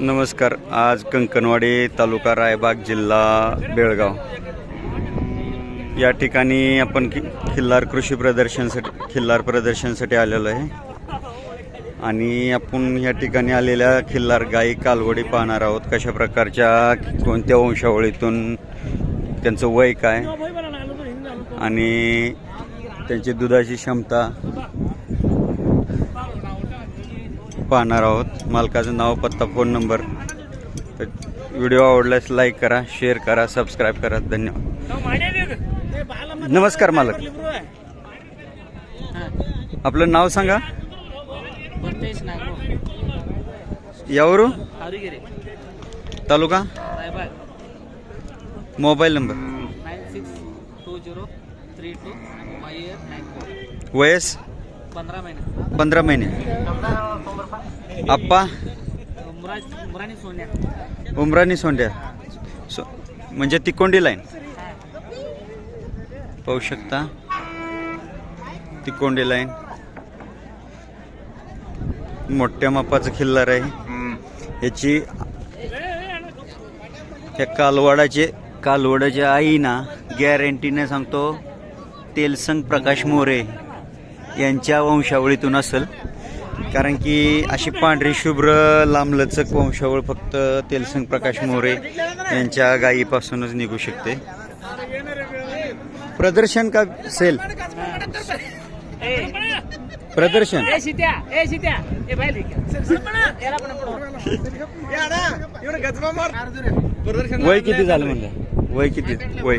नमस्कार आज कंकणवाडी तालुका रायबाग जिल्हा बेळगाव. या ठिकाणी आपण कि खिल्लार कृषी प्रदर्शनसाठी खिल्लार प्रदर्शनसाठी आलेलो आहे. आणि आपण या ठिकाणी आलेल्या खिल्लार गाई कालवडी पाहणार आहोत. कशा प्रकारच्या कोणत्या वंशावळीतून त्यांचं वय काय? आणि त्यांची दुधाची क्षमता पाहणार आहोत. मालकाचं नाव पत्ता फोन नंबर. तर व्हिडिओ आवडल्यास लाईक करा शेअर करा सबस्क्राईब करा. धन्यवाद. नमस्कार मालक. आपलं नाव सांगा. Harigire taluka? Mobile number. Nine six two zero three two वयस? पंधरा महिने. आप्पा? उमरानी सोंड्या सो म्हणजे तिकोंडी लाईन. पाहू शकता. तिकोंडी लाईन. मोठ्या मापाचं खिल्लार आहे. याची ह्या कालवाडाचे कालवडाच्या आईना गॅरंटीने सांगतो तेलसंग प्रकाश मोरे. यांच्या वंशावळीतून असेल. कारण की अशी पांढरी शुभ्र लांबलचक वंशावळ फक्त तेलसंग प्रकाश मोरे यांच्या गायीपासूनच निघू शकते. प्रदर्शन का सेल प्रदर्शन. वय किती झालं म्हणलं? वय किती? वय.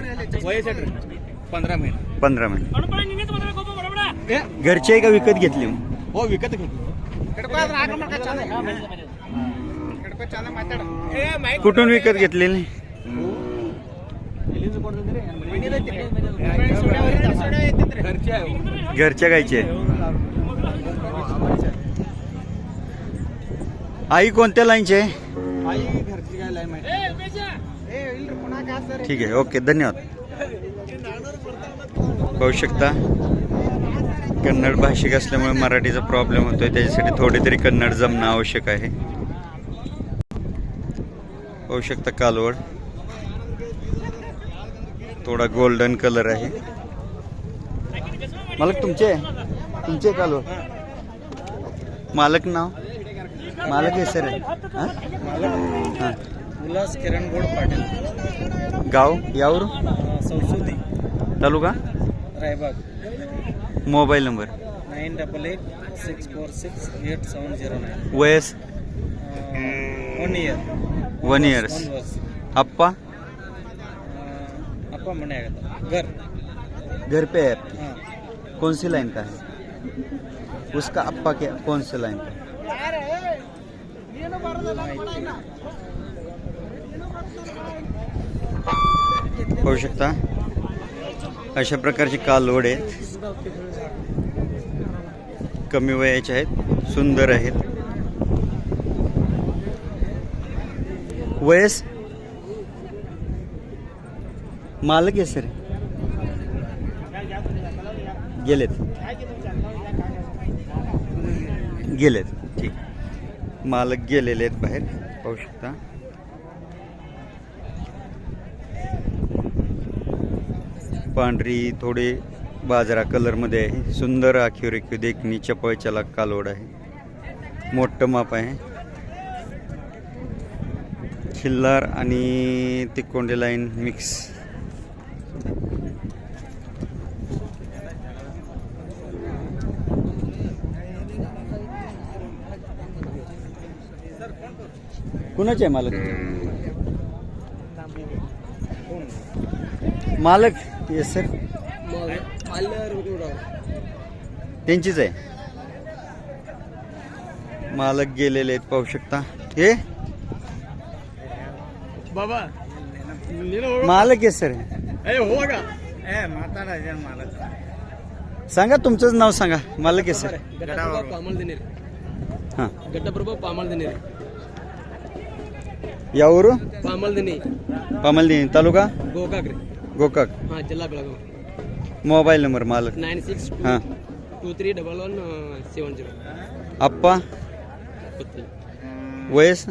पंधरा महिने. पंधरा महिने. घरची आहे का विकत घेतली? हो विकत घेतो कुठून विकत घेतलेली हो. घरच्या गायची आहे. आई कोणत्या लाईनची ठीक आहे ओके धन्यवाद. पाहू शकता? कन्नड भाषिक असल्यामुळे मराठीचा प्रॉब्लेम होतोय. त्याच्यासाठी थोडी तरी कन्नड जमणं आवश्यक आहे. पाहू शकता कालवड. थोडा गोल्डन कलर आहे. मालक तुमचे आहे? तुमचे कालवड? मालक नाव? मालक आहे सर हां? उल्हास किरण गोड पाटील. गाव? यावर Sansudi. Taluka? Raybag. Mobile number? Nine double eight six four six eight seven zero nine. वयस? One year one years one वर्ष अप्पा अप्पा म्हणे घर. घर पे है आपकी. हां. कौन सी लाइन का है? उसका अप्पा क्या कौन सी लाइन का है? पाहू शकता. अशा प्रकारचे कालवड आहेत? कमी वयाचे आहेत सुंदर आहेत. वयस? मालक आहे सर. गेलेत. गेलेत. ठीक. मालक गेलेले आहेत बाहेर. पाहू शकता. पांढरी थोडी बाजरा कलरमध्ये आहे. सुंदर आखीव रेखीव देखणी चपळच्याला कालवड आहे. मोठं माप आहे. खिल्लार आणि तिकोंडे लाईन मिक्स. कुणाचे आहे मालक? मालक येस सर त्यांचीच आहे. मालक गेलेले आहेत पाहू शकता. हे? बाबा मालक आहे सर. हो का? मालक. सांगा तुमचंच नाव सांगा. मालक आहे सर. पामल दिनेर. हां. गड्डप्रभू पामल दिनेर. यावरून पामल दिने पामलदी तालुका? गोकाक रे. गोकाक. हा जिल्हा बेळगाव. मोबाईल नंबर मालक नाईन सिक्स हां two three double one seven zero आप्पा वयस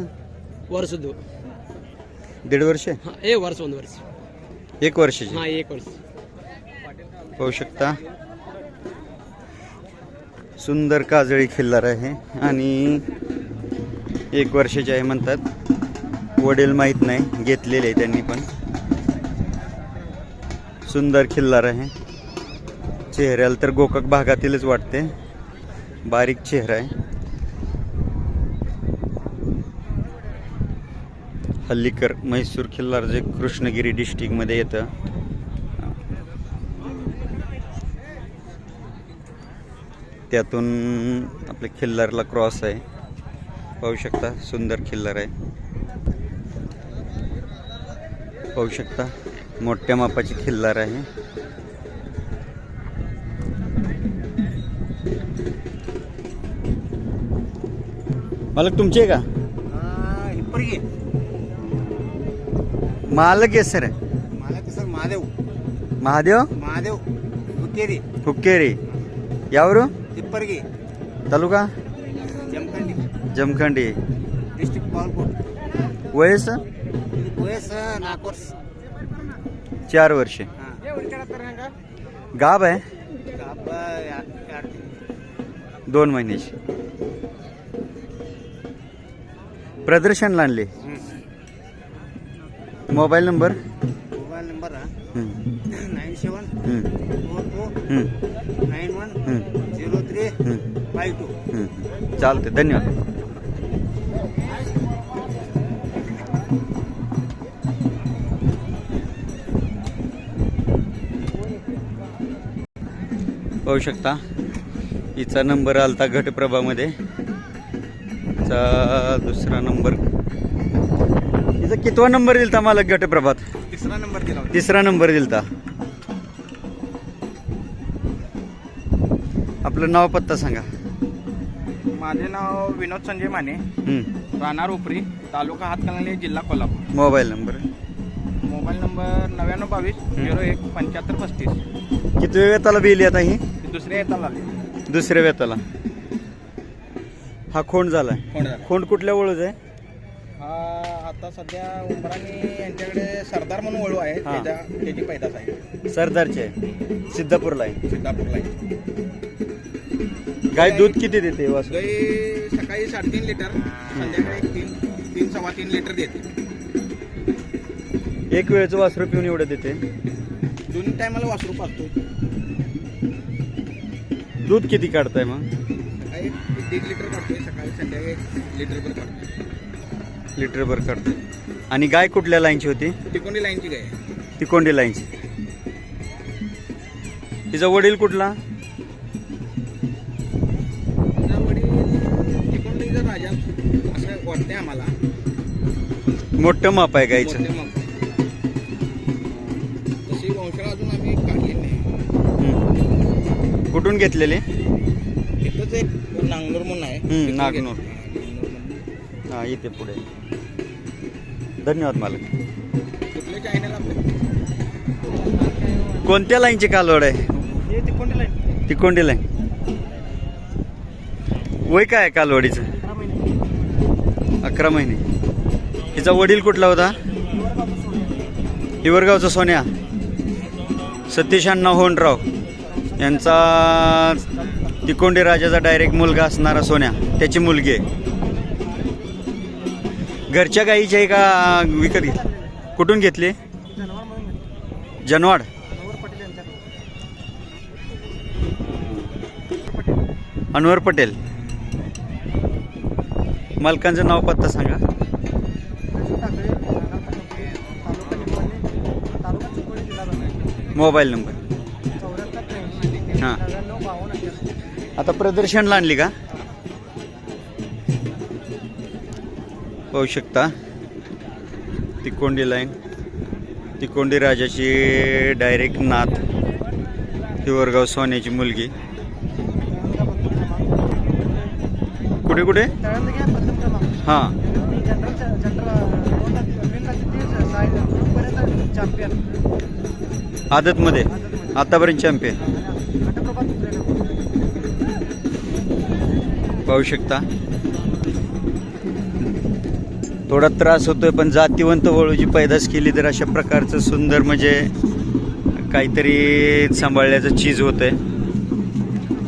ವರ್ಷದ್ದು दीड वर्ष ಹಾಂ ಏ ವರ್ಷ ಒಂದು ವರ್ಷ एक वर्षाची ಹಾಂ ಏಕ್ ವರ್ಷ पाहू शकता सुंदर काजळी खिल्लार आहे आणि एक वर्षाची आहे म्हणतात वडील माहीत नाही घेतलेले आहे त्यांनी पण सुंदर खिल्लार आहे चेहऱ्याला तर गोकाक भागातीलच वाटते. बारीक चेहरा आहे. हल्लीकर म्हैसूर खिल्लार जे कृष्णगिरी डिस्ट्रिक्टमध्ये येतं. त्यातून आपल्या खिल्लारला क्रॉस आहे. पाहू शकता सुंदर खिल्लार आहे. पाहू शकता मोठ्या मापाची खिल्लार आहे. मालक तुमचे आहे का हिप्परगी मालक आहे सर. मला सर महादेव. महादेव? महादेव हुकेरी हुक्केरी. यावर? हिप्परगी तालुका? जमखंडी. जमखंडी. डिस्ट्रिक्ट बालकोट वयस वयस नागपूर चार वर्षे. हां. गाब आहे? दोन महिन्याची. प्रदर्शनला आणले mobile number? Mobile number nine seven four hmm, nine one zero three five two. चालते धन्यवाद. पाहू शकता हिचा नंबर आलता घटप्रभामध्ये. हिचा दुसरा नंबर. हिचा कितवा नंबर दिलता मला घटप्रभात तिसरा नंबर दिला तिसरा नंबर दिलता. आपलं नाव पत्ता सांगा. माझे नाव विनोद संजय माने. राहणार उपरी तालुका हातकणंगले जिल्हा Kolhapur. Mobile number. Mobile number नव्याण्णव बावीस झिरो एक पंच्याहत्तर पस्तीस. किती वेताला बिल आता ही दुसऱ्या येताला दुसऱ्या वेताला. हा खोंड झालाय. कोण झाला खोंड कुठल्या ओळख आहे? हा आता सध्या उंबराने यांच्याकडे सरदार म्हणून ओळू आहे. हा. त्याच्या त्याची पैदास आहे. सरदारचे आहे. सिद्धापूरला आहे. सिद्धापूरला आहे. गाय दूध किती देते वासू? गाई सकाळी साडेतीन लिटर संध्याकाळी तीन सव्वा तीन लिटर देते. एक वेळचं वासरू पिऊन एवढं देते? दोन्ही टायमाला वासरू पाहतो दूध किती काढताय मग? एक दीड लिटर काढतोय सकाळी संध्याकाळी एक लिटरभर काढतोय. लिटरभर आणि गाय कुठल्या लाईनची होती? तिकोंडी लाईनची गाय आहे. तिकोंडी लाईनची. तिचा वडील कुठला? तिचा वडील तिकोंडीचा राजा असं वाटतंय आम्हाला. मोठं माप आहे गायचं. तशी वंशाला अजून आम्ही काढली नाही. हम्म. कुठून घेतलेले? तिथंच एक नांगनूर म्हणून आहे. हम्म, तिथून नागनूर. घेतलं. हा, हा इथे पुढे. धन्यवाद मालक. कुठल्या चॅनल आपलं? कोणत्या लाईनची कालवड आहे? हे तिकोंडी लाईन तिकोंडी लाईन वय काय आहे कालवडीचं? अकरा महिने. हिचा वडील कुठला होता? हिवरगावचा सोन्या. सतीश अण्णा होनराव. यांचा तिकोंडी राजाचा डायरेक्ट मुलगा असणारा सोन्या त्याची मुलगी आहे. घरच्या गाईची आहे का विकत घेतली. कुठून घेतली? जनवाड. अनवर पटेल. मालकांचं नाव पत्ता सांगा. Mobile number. आता प्रदर्शनला आणली का? पाहू शकता. तिकोंडी लाईन. तिकोंडी राजाची डायरेक्ट नात हिवरगाव सोन्याची मुलगी. कुठे कुठे? हां. आदतमध्ये. आतापर्यंत चॅम्पियन पाहू शकता. थोडा त्रास होतोय पण जातीवंत वळूची पैदास केली तर अशा प्रकारचं सुंदर म्हणजे काहीतरी सांभाळण्याचं चीज होतंय.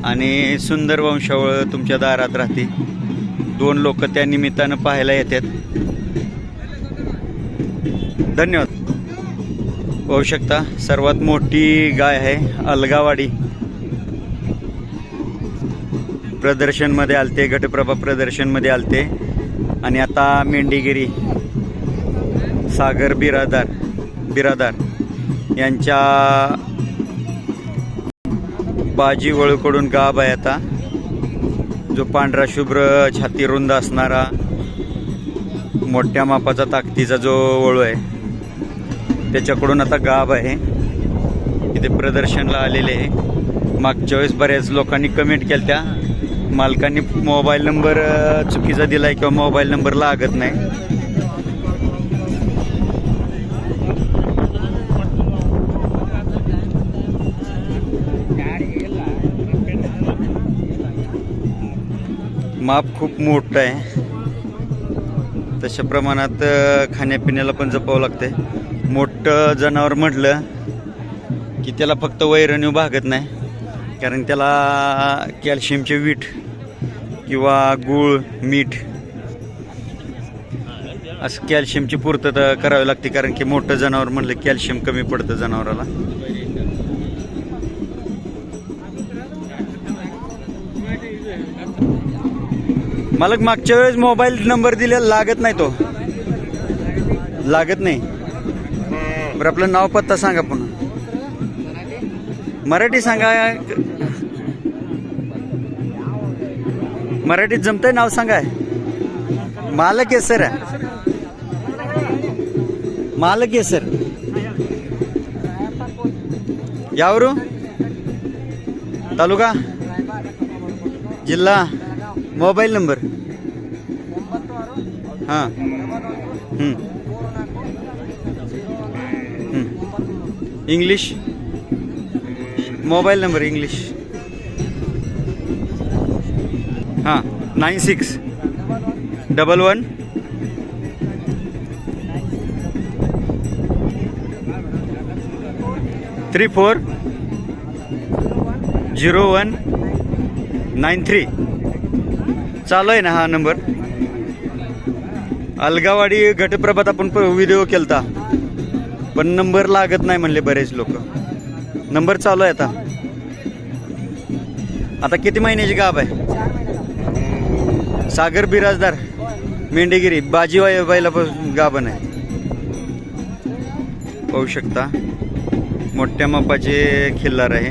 आणि सुंदर वंशावळ तुमच्या दारात राहते दोन लोक त्या निमित्तानं पाहायला येतात. धन्यवाद. पाहू शकता सर्वात मोठी गाय आहे अलगावाडी. प्रदर्शनमध्ये आलते घटप्रभा प्रदर्शनमध्ये आलते. आणि आता मेंढीगिरी सागर बिरादार बिरादार यांच्या बाजी वळूकडून गाभ आहे आता. जो पांढरा शुभ्र छाती रुंद असणारा मोठ्या मापाचा ताकदीचा जो वळू आहे त्याच्याकडून आता गाभ आहे. इथे प्रदर्शनला आलेले आहे. मागच्या वेळेस बऱ्याच लोकांनी कमेंट केल्या त्या मालकांनी मोबाईल नंबर चुकीचा चुकीचा दिलाय किंवा मोबाईल नंबर लागत नाही. माप खूप मोठं आहे. तशा प्रमाणात खाण्यापिण्याला पण जपावं लागतंय. मोठं जनावर म्हटलं की त्याला फक्त वैरणीव भागत नाही कारण त्याला कॅल्शियमचे वीट किंवा गूळ मीठ. असं कॅल्शियमची पूर्तता करावी लागते कारण की मोठं जनावर म्हणलं कॅल्शियम कमी पडतं जनावराला. मला मागच्या वेळेस मोबाईल नंबर दिलेला लागत नाही तो. लागत नाही. बरं आपलं नाव पत्ता सांगा पुन्हा. मराठी सांगा मराठीत जमतंय नाव सांगा मालक आहे सर मालक आहे सर यावरू तालुका जिल्हा मोबाईल नंबर हां हं. हं. English mobile number nine six. Double one. Three four. Zero one. Nine three. चालू आहे ना हा नंबर. अलगावाडी घटप्रभात आपण व्हिडिओ केलता. पण नंबर लागत नाही म्हणले बरेच लोक. नंबर चालू आहे आता. आता किती महिन्याची गाब आहे? सागर बिराजदार मेंढेगिरी बाजीवाय बैलापासून गाभण आहे. पाहू शकता मोठ्या मापाचे खिल्लार आहे.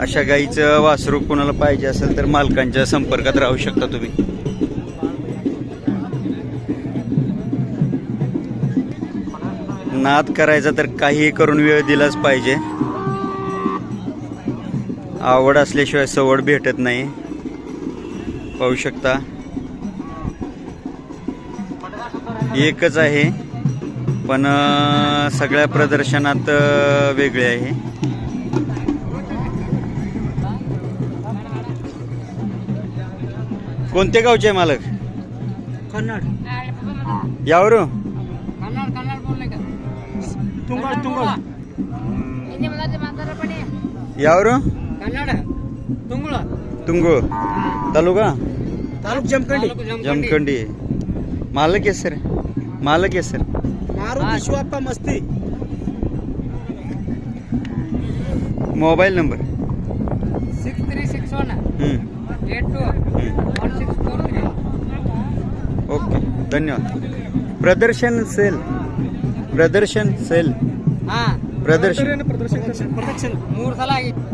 अशा गाईचं वासरू कोणाला पाहिजे असेल तर मालकांच्या संपर्कात राहू शकता तुम्ही. नाद करायचा तर काहीही करून वेळ दिलाच पाहिजे. आवड असल्याशिवाय सवड भेटत नाही. पाहू शकता. एकच आहे पण सगळ्या प्रदर्शनात वेगळे आहे. कोणते गावचे आहे मालक? कन्नड. यावरू कन्नड कन्नड बोलले का? तुंगळ तुंगळ. यावरू कन्नड. तुंगळ. तुंगुळ. तालुका? ತಾಲೂಕು ಜಮಖಂಡಿ. ಜಮಖಂಡಿ. ಮಾಲಕ್ ಹೆಸರು ಮಾಲಕ್ ಹೆಸರು ಮಾರು ವಿಶ್ವಪ್ಪ Masti. Mobile number six three six one ಹ್ಞೂ eight two one six four three okay ಧನ್ಯವಾದ. ಪ್ರದರ್ಶನ್ ಸೇಲ್. ಪ್ರದರ್ಶನ್ ಸೇಲ್. ಪ್ರದರ್ಶನ. ಪ್ರದರ್ಶನ್? ಪ್ರದರ್ಶನ್. ಮೂರು ಸಲ ಆಗಿತ್ತು.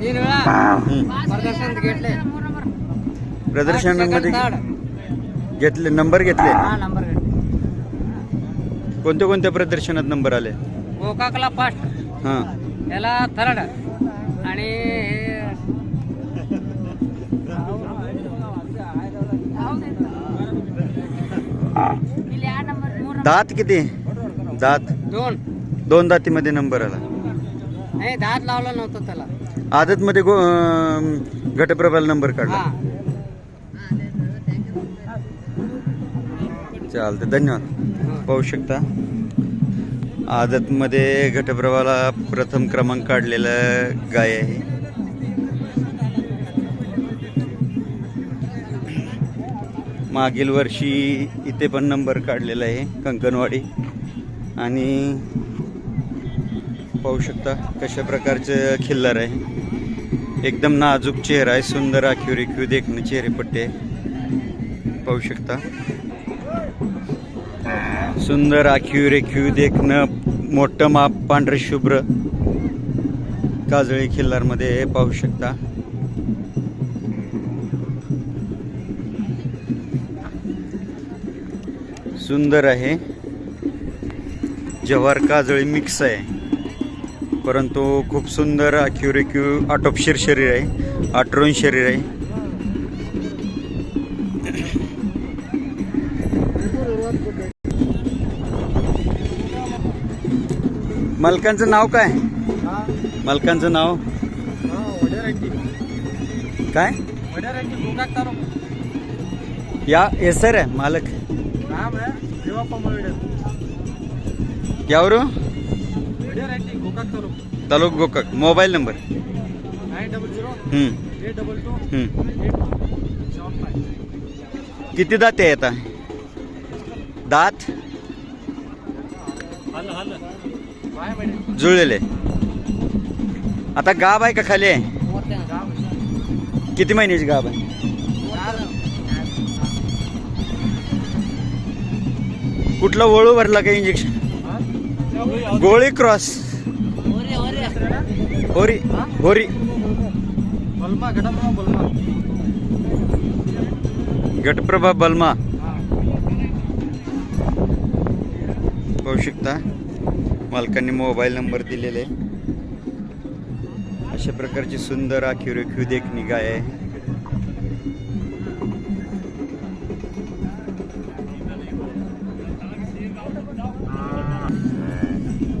ನೀನು ಪ್ರದರ್ಶನ ಗೇಟ್ಲೆ. प्रदर्शनामध्ये घेतले नंबर घेतले? हा नंबर घेतले. कोणत्या कोणत्या प्रदर्शनात नंबर आले? गोकाकला फर्स्ट हां. याला थर्ड आणि दात किती? दात? दोन. दोन दातीमध्ये नंबर आला. नाही दात लावला नव्हतं त्याला. आदतमध्ये गो अं, घटप्रभाला नंबर काढला. हा. चालतं धन्यवाद. पाहू शकता. आदतमध्ये घटप्रवाला प्रथम क्रमांक काढलेला गाय आहे. मागील वर्षी इथे पण नंबर काढलेला आहे कंकणवाडी. आणि पाहू शकता कशा प्रकारचं खिल्लर आहे. एकदम नाजूक चेहरा आहे सुंदर आखीव रेखीव देखणं चेहरेपट्टे. आहे पाहू शकता. सुंदर आखीव रेखीव देखणं मोठं माप पांढरे शुभ्र. काजळी खिल्लारमध्ये पाहू शकता. सुंदर आहे. जव्हार काजळी मिक्स आहे. परंतु खूप सुंदर आखीव रेखीव आटोपशीर शरीर आहे. आटरून शरीर आहे. मालकांचं नाव काय? मालकांचं नाव? काय? या एसर आहे मालक. यावर तालुक. Gokak mobile number. किती दात आहे आता? दात? जुळलेले. आता गाब आहे का खाली आहे? किती महिन्याची गाब आहे? कुठलं वळू भरला का इंजेक्शन गोळी क्रॉस. होरी. होरी. गटप्रभा बलमा. पाहू शकता मालकांनी मोबाईल नंबर दिलेले. आहे. अशा प्रकारची सुंदर आखी रेखीव देखणी गाय आहे.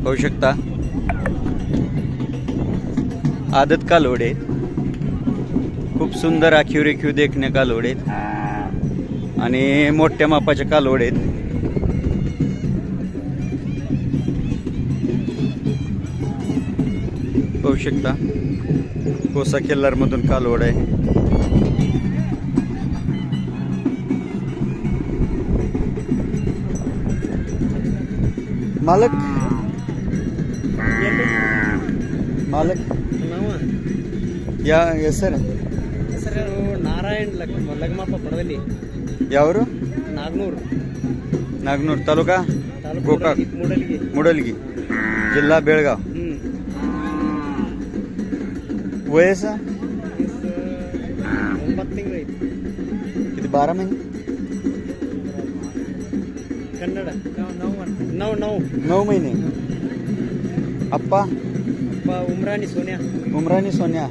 पाहू शकता. आदत कालवडे. खूप सुंदर आखीव रेखीव देखणे कालवडे. आणि मोठ्या मापाच्या कालवडे पाहू शकता कोसा केल्लार मधून कालवड आहे मालक मालक ಯಾ ಹೆಸರು ಹೆಸರು ನಾರಾಯಣ್ ಲಗ್ ಲಗ್ಮಪ್ಪ ಪಡದಲ್ಲಿ ಯಾವರು ನಾಗ್ನೂರು ನಾಗನೂರು ತಾಲೂಕಾ ತಾಲೂಕು ಗೋಕಾಕ್ ಮೂಡಲ್ಗಿ ಮುಡಲ್ಗಿ ಜಿಲ್ಲಾ ಬೆಳಗಾವ್ वयसा किती बारा महिने कन्नड नऊ नऊ नऊ महिने आप्पा आप्पा उमराणी सोन्या उमराणी सोन्या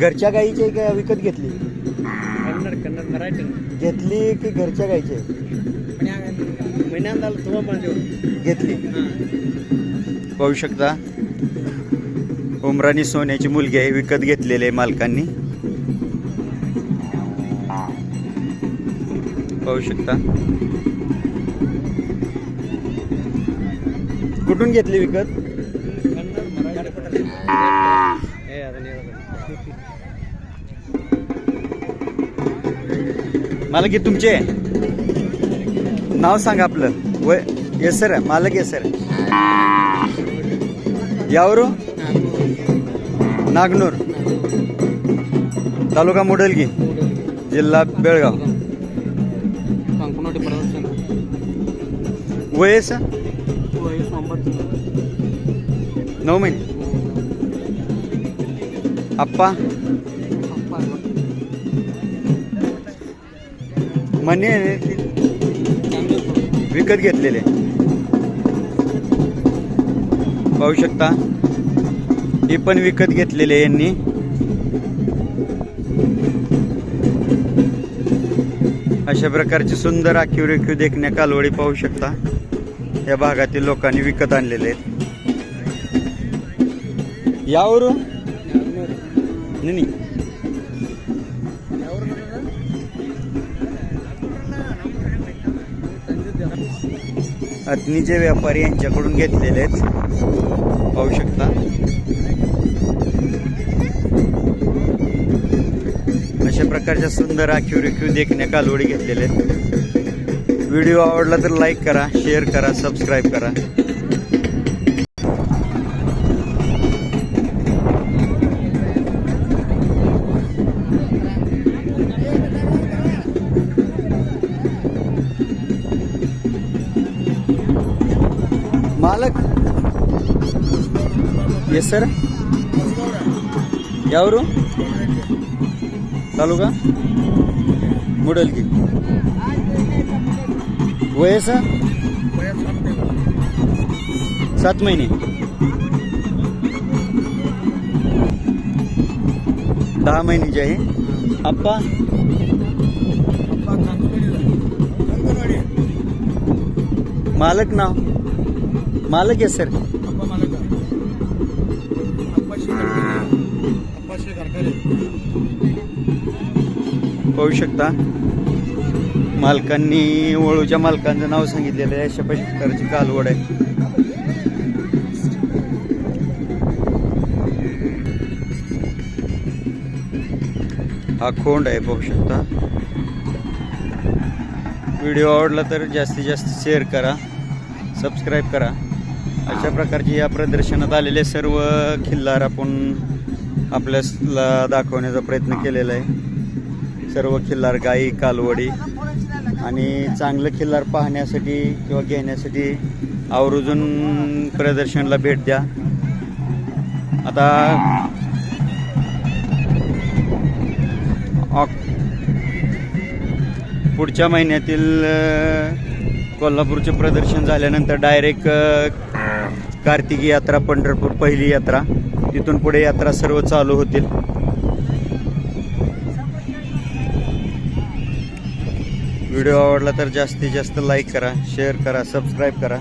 घरच्या गाईची आहे का विकत घेतली? कन्नड कन्नड मराठी घेतली की घरच्या गाईची? महिन्यात आलं तुम्हा घेतली. पाहू शकता. उमराणी सोन्याची मुलगी आहे विकत घेतलेली आहे मालकांनी. पाहू शकता. कुठून घेतली विकत? मला की तुमचे? नाव सांगा आपलं. वय येस सर मालक येस सर. यावरू नागनूर. तालुका मुडलगी जिल्हा बेळगाव. वयस? नऊ महिने आप्पा? मनी विकत घेतलेले. पाहू शकता. हे पण विकत घेतलेले यांनी. अशा प्रकारची सुंदर आखीव रेखीव देखण्या कालवडी पाहू शकता. या भागातील लोकांनी विकत आणलेले आहेत. यावरून? नाही अग्नीचे व्यापारी यांच्याकडून घेतलेलेच पाहू शकता. अशा प्रकारच्या सुंदर आखीव रेखीव देखण्या कालोडी घेतलेल्या आहेत. व्हिडिओ आवडला तर लाईक करा शेअर करा सबस्क्राईब करा. येस सर ಯಾವರು तालुका मुडलगी वयस सात महिने दहा महिन्याची आहे आप्पा मालक नाव मालक आहे सर पाहू शकता. मालकांनी वळूच्या मालकांचं नाव सांगितलेलं आहे. अशा प्रकारची कालवड आहे. हा खोंड आहे पाहू शकता. व्हिडिओ आवडला तर जास्तीत जास्त शेअर करा सबस्क्राईब करा. अशा प्रकारची या प्रदर्शनात आलेले सर्व खिल्लार आपण आपल्याला दाखवण्याचा प्रयत्न केलेला आहे. सर्व खिल्लार गाई कालवडी आणि चांगलं खिल्लार पाहण्यासाठी किंवा घेण्यासाठी आवर्जून प्रदर्शनाला भेट द्या. आता ऑक पुढच्या महिन्यातील कोल्हापूरचे प्रदर्शन झाल्यानंतर डायरेक्ट कार्तिकी यात्रा पंढरपूर पहिली यात्रा. तिथून पुढे यात्रा सर्व चालू होतील. व्हिडिओ आवडला तर जास्तीत जास्त लाईक करा शेअर करा सबस्क्राईब करा.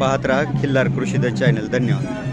पाहत राहा खिल्लार कृषीधन चॅनल. धन्यवाद.